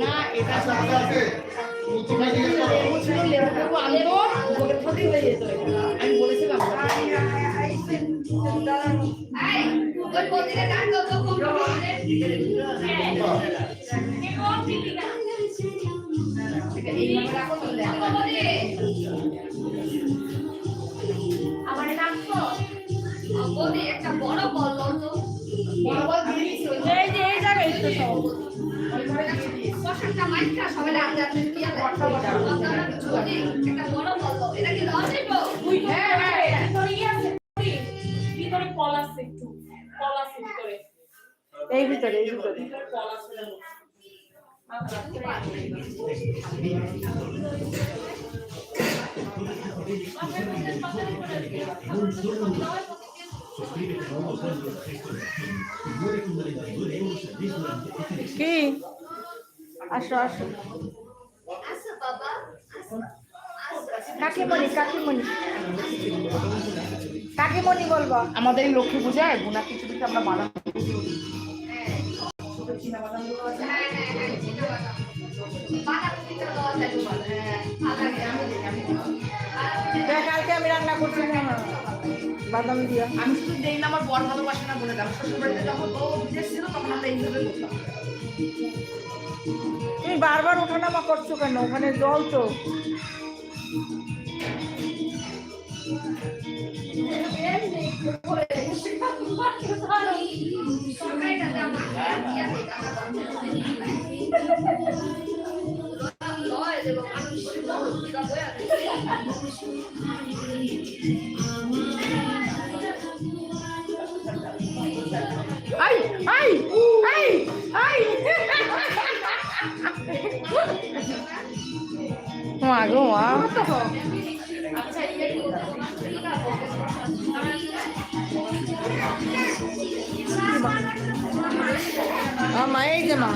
না এটা যেত এটা। আমি এইভাবে রাখো তো। আমার একটা বড় এই ভিতরে এই ভিতরে। কল আছে কি? আসো আসো। কাকিমণি কাকিমণি। কাকিমণি বলব। আমাদের এই লক্ষ্মী পূজায় গুনা খিচুড়িতে আমরা বানাবো। ছোট চীনা বাদামগুলো বাদাম দিয়া আমি শুধু দেই না আমার বর ভালোবাসে না বলে দাম শ্বশুর বাড়িতে যখন ও বিদেশ ছিল তখন আমরা এইভাবে করতাম তুমি বারবার ওঠানামা করছ কেন? ওখানে জল তো। তরকারিটা দাও মা গো মা। মা এই মা।